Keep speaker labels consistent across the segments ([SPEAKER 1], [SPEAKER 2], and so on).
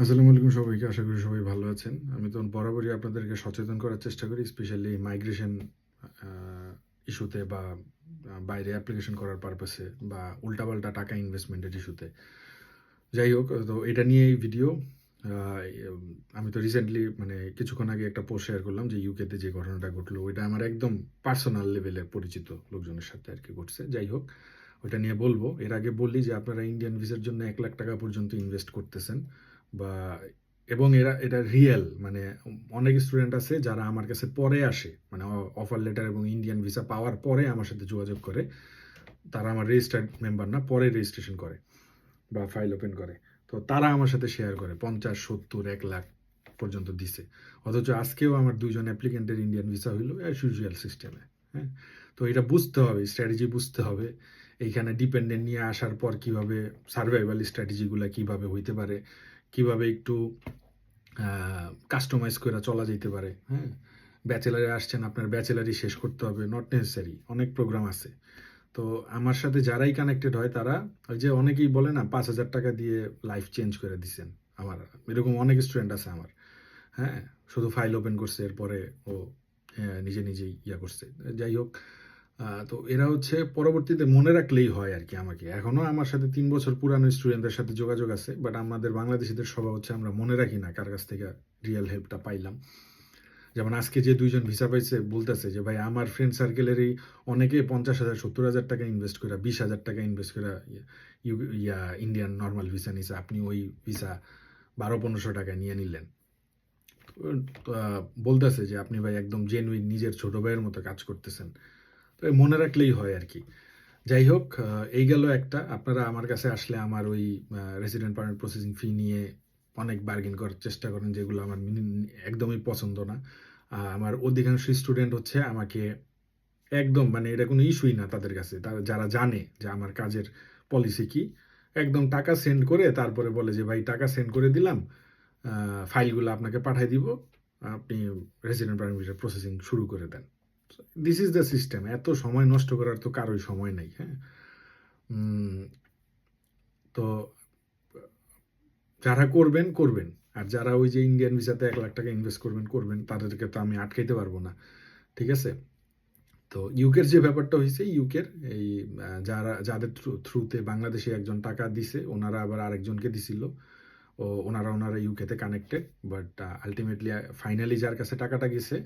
[SPEAKER 1] আসসালামু আলাইকুম সবাইকে, আশা করি সবাই ভালো আছেন। আমি তো বরাবরই আপনাদেরকে সচেতন করার চেষ্টা করি স্পেশালি মাইগ্রেশন ইস্যুতে বা বাইরে অ্যাপ্লিকেশন করার পারপাসে বা উল্টাপাল্টা টাকা ইনভেস্টমেন্টের ইস্যুতে যাই হোক, তো এটা নিয়ে এই ভিডিও আমি তো রিসেন্টলি মানে কিছুক্ষণ আগে একটা পোস্ট শেয়ার করলাম যে ইউকেতে যে ঘটনাটা ঘটলো, ওইটা আমার একদম পার্সোনাল লেভেলে পরিচিত লোকজনের সাথে আর কি ঘটছে। যাই হোক, ওইটা নিয়ে বলব। এর আগে বললি যে আপনারা ইন্ডিয়ান ভিসার জন্য এক লাখ টাকা পর্যন্ত ইনভেস্ট করতেছেন। বা, এবং এরা, এটা রিয়েল মানে অনেক স্টুডেন্ট আছে যারা আমার কাছে পরে আসে মানে অফার লেটার এবং ইন্ডিয়ান ভিসা পাওয়ার পরে আমার সাথে যোগাযোগ করে। তারা আমার রেজিস্টার্ড মেম্বার না, পরে রেজিস্ট্রেশন করে বা ফাইল ওপেন করে। তো তারা আমার সাথে শেয়ার করে, পঞ্চাশ, সত্তর, এক লাখ পর্যন্ত দিছে। অথচ আজকেও আমার দুইজন অ্যাপ্লিকেন্টের ইন্ডিয়ান ভিসা হইল অ্যাজ ইউজুয়াল সিস্টেমে হ্যাঁ? তো এটা বুঝতে হবে স্ট্র্যাটেজি বুঝতে হবে। এইখানে ডিপেন্ডেন্ট নিয়ে আসার পর কীভাবে সার্ভাইভাল স্ট্র্যাটেজিগুলো কীভাবে হইতে পারে কীভাবে একটু কাস্টমাইজ করে চলা যেতে পারে হ্যাঁ? ব্যাচেলারে আসছেন আপনার ব্যাচেলারই শেষ করতে হবে নট নেসেসারি অনেক প্রোগ্রাম আছে। তো আমার সাথে যারাই কানেক্টেড হয় তারা ওই যে অনেকেই বলে না পাঁচ হাজার টাকা দিয়ে লাইফ চেঞ্জ করে দিচ্ছেন আমার এরকম অনেক স্টুডেন্ট আছে আমার হ্যাঁ? শুধু ফাইল ওপেন করছে এরপরে ও হ্যাঁ, নিজে নিজেই ইয়া করছে। যাই হোক তো এরা হচ্ছে পরবর্তীতে মনে রাখলেই হয় আর কি আমাকে। এখনও আমার সাথে তিন বছর পুরানো স্টুডেন্টদের সাথে যোগাযোগ আছে বাট আমাদের বাংলাদেশিদের স্বভাব হচ্ছে আমরা মনে রাখি না কার কাছ থেকে রিয়েল হেল্পটা পাইলাম। যেমন আজকে যে দুইজন ভিসা পাইছে, বলতেছে যে, ভাই, আমার ফ্রেন্ড সার্কেলেরই অনেকে পঞ্চাশ হাজার, সত্তর হাজার টাকা ইনভেস্ট করে বিশ হাজার টাকা ইনভেস্ট করে ইয়া ইন্ডিয়ান নর্মাল ভিসা নিছে। আপনি ওই ভিসা বারো, পনেরোশো টাকা নিয়ে নিলেন। বলতেছে যে, আপনি ভাই, একদম জেনুইন নিজের ছোট ভাইয়ের মতো কাজ করতেছেন। তো মনে রাখলেই হয় আর কি। যাই হোক এই গেল একটা। আপনারা আমার কাছে আসলে আমার ওই রেসিডেন্ট পারমিট প্রসেসিং ফি নিয়ে অনেক বার্গেন করার চেষ্টা করেন, যেগুলো আমার একদমই পছন্দ না। আমার অধিকাংশ স্টুডেন্ট হচ্ছে আমাকে একদম মানে এটা কোনো ইস্যুই না তাদের কাছে। তারা যারা জানে যে আমার কাজের পলিসি কি, একদম টাকা সেন্ড করে তারপরে বলে যে, ভাই, টাকা সেন্ড করে দিলাম ফাইলগুলো আপনাকে পাঠিয়ে দিব। আপনি রেসিডেন্ট পারমিটের প্রসেসিং শুরু করে দেন। দিস ইজ দ্য সিস্টেম এত সময় নষ্ট করার তো কারোই সময় নেই হ্যাঁ? তো যারা করবেন করবেন। আর যারা ওই যে ইন্ডিয়ান ভিসাতে এক লাখ টাকা ইনভেস্ট করবেন করবেন, তাদেরকে তো আমি আটকাইতে পারব না, ঠিক আছে? তো ইউকের যে ব্যাপারটা হয়েছে ইউকের এই যারা, যাদের থ্রুতে বাংলাদেশে একজন টাকা দিছে, ওনারা আবার আরেকজনকে দিছিল। ও, ওনারা ওনারা ইউকেতে কানেক্টেড বাট আলটিমেটলি ফাইনালি যার কাছে টাকাটা গেছে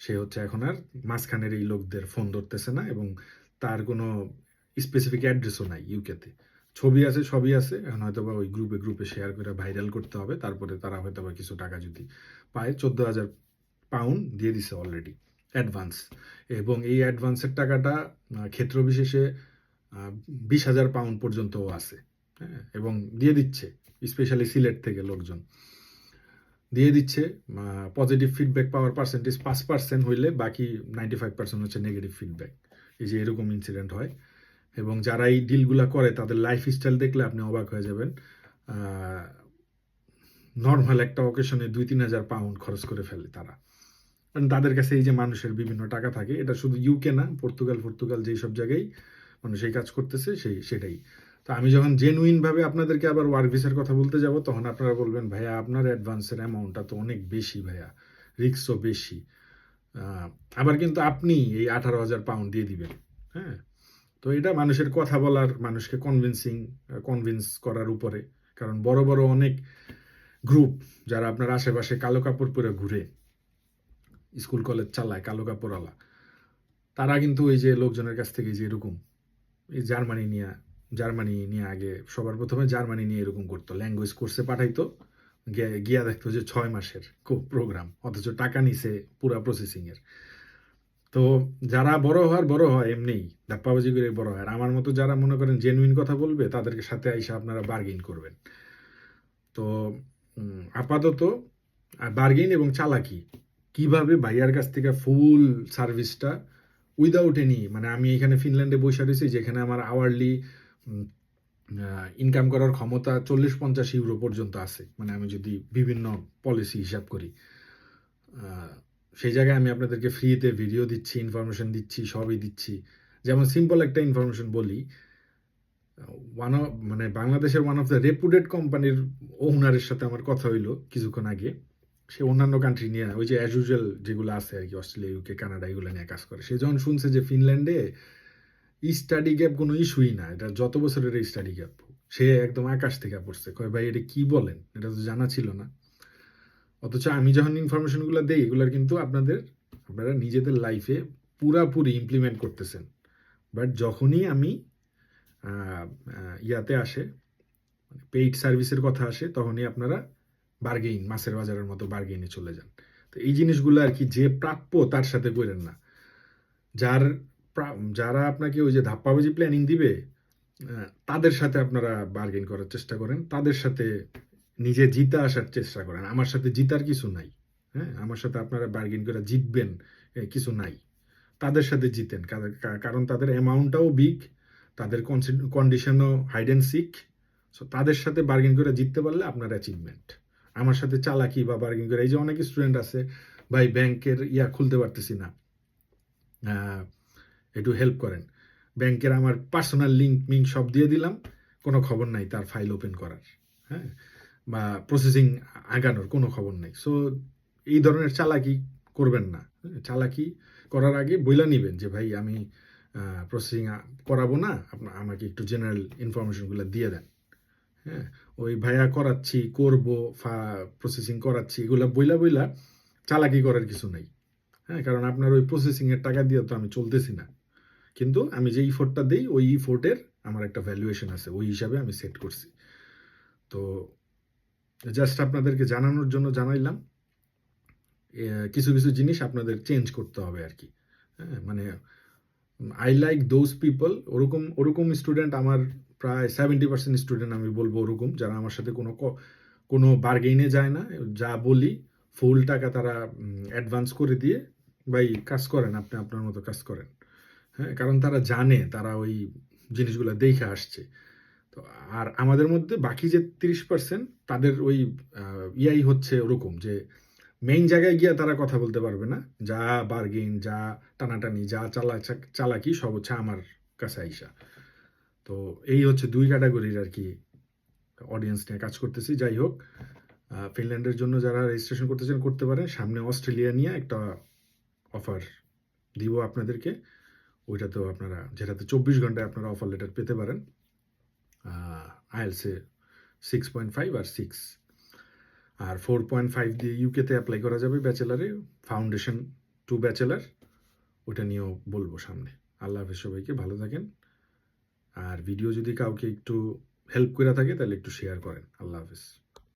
[SPEAKER 1] সে হচ্ছে এখন আর মাঝখানের এই লোকদের ফোন ধরতেছে না এবং তার কোনো স্পেসিফিক অ্যাড্রেসও নাই ইউকেতে ছবি আছে, সবই আছে, এখন হয়তো বা ওই গ্রুপে গ্রুপে শেয়ার করে ভাইরাল করতে হবে, তারপরে তারা হয়তো বা কিছু টাকা যদি পায় চোদ্দ হাজার পাউন্ড দিয়ে দিছে অলরেডি অ্যাডভান্স এবং এই অ্যাডভান্সের টাকাটা ক্ষেত্র বিশেষে বিশ হাজার পাউন্ড পর্যন্তও আছে হ্যাঁ এবং দিয়ে দিচ্ছে স্পেশালি সিলেট থেকে লোকজন। দিয়ে দিচ্ছে পজিটিভ ফিডব্যাক পাওয়ার পার্সেন্টেজ পাঁচ পার্সেন্ট হইলে বাকি নাইনটি ফাইভ পার্সেন্ট হচ্ছে নেগেটিভ ফিডব্যাক এই যে এরকম ইনসিডেন্ট হয়। এবং যারা এই ডিলগুলো করে, তাদের লাইফ স্টাইল দেখলে আপনি অবাক হয়ে যাবেন। নর্মাল একটা অকেশনে দুই তিন হাজার পাউন্ড খরচ করে ফেলে তারা। কারণ তাদের কাছে এই যে মানুষের বিভিন্ন টাকা থাকে, এটা শুধু ইউকে না পর্তুগাল পর্তুগাল যেই সব জায়গায় মানুষ এই কাজ করতেছে, সেই, সেটাই। তো আমি যখন জেনুইন ভাবে আপনাদেরকে আবার ওয়ার্ক ভিসার কথা বলতে যাব, তখন আপনারা বলবেন, ভাইয়া, আপনার অ্যাডভান্সের অ্যামাউন্টটা তো অনেক বেশি, ভাইয়া। রিক্সও বেশি। আবার কিন্তু আপনি এই আঠারো হাজার পাউন্ড দিয়ে দিবেন হ্যাঁ? তো এটা মানুষের কথা বলার, মানুষকে কনভিন্সিং কনভিন্স করার উপরে। কারণ বড় বড় অনেক গ্রুপ যারা আপনার আশেপাশে কালো কাপড় পরে ঘুরে স্কুল কলেজ চালায়, কালো কাপড়ওয়ালা, তারা কিন্তু ওই যে লোকজনের কাছ থেকে যে এরকম, এই জার্মানি নিয়ে জার্মানি নিয়ে আগে, সবার প্রথমে জার্মানি নিয়ে এরকম করতো। ল্যাঙ্গুয়েজ কোর্সে পাঠাইতো, গিয়ে- দেখতো যে ছয় মাসের প্রোগ্রাম অথচ টাকা নিছে পুরা প্রসেসিং এর তো যারা বড় হওয়ার, বড় হয় এমনিই, ধাপ্পাবাজি করে বড় হয় আর আমার মতো যারা মনে করেন জেনুইন কথা বলবে, তাদেরকে সাথে আইসা আপনারা বার্গেন করবেন। তো আপাতত বার্গেন এবং চালাকি, কীভাবে ভাইয়ার কাছ থেকে ফুল সার্ভিসটা উইদাউট এনি মানে আমি এখানে ফিনল্যান্ডে বসে রয়েছি, যেখানে আমার আওয়ারলি ইনকাম করার ক্ষমতা চল্লিশ পঞ্চাশ ইউরো পর্যন্ত আছে। মানে আমি যদি বিভিন্ন পলিসি হিসাব করি সেই জায়গায় আমি আপনাদেরকে ফ্রিতে ভিডিও দিচ্ছি ইনফরমেশন দিচ্ছি, সবই দিচ্ছি। যেমন সিম্পল একটা ইনফরমেশন বলি ওয়ান অফ মানে বাংলাদেশের ওয়ান অফ দ্য রেপুটেড কোম্পানির ওনারের সাথে আমার কথা হইল কিছুক্ষণ আগে। সে অন্যান্য কান্ট্রি নিয়ে, ওই যে অ্যাজ ইউজুয়াল যেগুলো আছে আর কি অস্ট্রেলিয়া ইউকে কানাডা এগুলো নিয়ে কাজ করে। সে যখন শুনছে যে ফিনল্যান্ডে স্টাডি গ্যাপ কোনো ইস্যুই না। এটা যত বছরের স্টাডি গ্যাপ সে একদম আকাশ থেকে পড়ছে। কয়, ভাই, এটা কি বলেন? এটা তো জানা ছিল না। অথচ আমি যখন ইনফরমেশনগুলো দেই, এগুলোর কিন্তু আপনাদের, আপনারা নিজেদের লাইফে পুরাপুরি ইমপ্লিমেন্ট করতেছেন। বাট যখনই আমি ইয়াতে আসে পেইড সার্ভিসের কথা আসে, তখনই আপনারা বার্গেইন মাছের বাজারের মতো বার্গেইনে চলে যান। তো এই জিনিসগুলো আর কি যে প্রাপ্য তার সাথে করেন না। যার যারা আপনাকে ওই যে ধাপ্পাবাজি প্ল্যানিং দিবে তাদের সাথে আপনারা বার্গেন করার চেষ্টা করেন। তাদের সাথে নিজে জিতে আসার চেষ্টা করেন। আমার সাথে জিতার কিছু নাই হ্যাঁ? আমার সাথে আপনারা বার্গেন করে জিতবেন কিছু নাই। তাদের সাথে জিতেন। কারণ- তাদের অ্যামাউন্টটাও বিগ তাদের কন্ডিশনও হাইড অ্যান্ড সিক সো তাদের সাথে বার্গেন করে জিততে পারলে আপনার অ্যাচিভমেন্ট আমার সাথে চালাকি বা বার্গেন করে, এই যে অনেক স্টুডেন্ট আছে, ভাই ব্যাংকের ইয়া খুলতে পারতেছি না। একটু হেল্প করেন। ব্যাংকের আমার পার্সোনাল লিঙ্ক মিঙ্ক সব দিয়ে দিলাম, কোনো খবর নাই তার ফাইল ওপেন করার হ্যাঁ? বা প্রসেসিং আগানোর কোনো খবর নাই। সো এই ধরনের চালাকি করবেন না। চালাকি করার আগে বইলা নিবেন যে, ভাই, আমি প্রসেসিং করাবো না। আমাকে একটু জেনারেল ইনফরমেশনগুলো দিয়ে দেন। হ্যাঁ? ওই ভাইয়া করাচ্ছি, করব, ফা প্রসেসিং করাচ্ছি, এগুলো বইলা বইলা চালাকি করার কিছু নাই। হ্যাঁ? কারণ আপনার ওই প্রসেসিংয়ের টাকা দিয়ে তো আমি চলতেছি না। কিন্তু আমি যে ইফোর্টটা দিই, ওই ইফোর্টের আমার একটা ভ্যালুয়েশন আছে, ওই হিসাবে আমি সেট করছি। তো জাস্ট আপনাদেরকে জানানোর জন্য জানাইলাম কিছু কিছু জিনিস আপনাদের চেঞ্জ করতে হবে আর কি। হ্যাঁ মানে আই লাইক দোজ পিপল ওরকম ওরকম স্টুডেন্ট আমার প্রায় সেভেন্টি পার্সেন্ট স্টুডেন্ট আমি বলব ওরকম, যারা আমার সাথে কোনো কোনো বার্গেইনে যায় না, যা বলি ফুল টাকা তারা অ্যাডভান্স করে দিয়ে, ভাই, কাজ করেন, আপনি আপনার মতো কাজ করেন। হ্যাঁ কারণ তারা জানে, তারা ওই জিনিসগুলো দেখে আসছে। তো আর আমাদের মধ্যে বাকি যে তিরিশ পার্সেন্ট তাদের ওই ইয়াই হচ্ছে ওরকম যে মেইন জায়গায় গিয়ে তারা কথা বলতে পারবে না। যা বার্গেন যা টানাটানি, যা চালা চালাকি, সব হচ্ছে আমার কাছে আইসা। তো এই হচ্ছে দুই ক্যাটাগরির আর কি অডিয়েন্স নিয়ে কাজ করতেছি। যাই হোক ফিনল্যান্ডের জন্য যারা রেজিস্ট্রেশন করতে চান, করতে পারেন। সামনে অস্ট্রেলিয়া নিয়ে একটা অফার দিব আপনাদেরকে। ওইটাতেও আপনারা যেটাতে চব্বিশ ঘন্টায় আপনারা অফার লেটার পেতে পারেন। আইএলসে সিক্স পয়েন্ট ফাইভ আর সিক্স আর ফোর পয়েন্ট ফাইভ দিয়ে ইউকেতে অ্যাপ্লাই করা যাবে ব্যাচেলারে ফাউন্ডেশন টু ব্যাচেলার ওটা নিয়েও বলব সামনে। আল্লাহ হাফেজ সবাইকে, ভালো থাকেন। আর ভিডিও যদি কাউকে একটু হেল্প করে থাকে, তাহলে একটু শেয়ার করেন। আল্লাহ হাফেজ।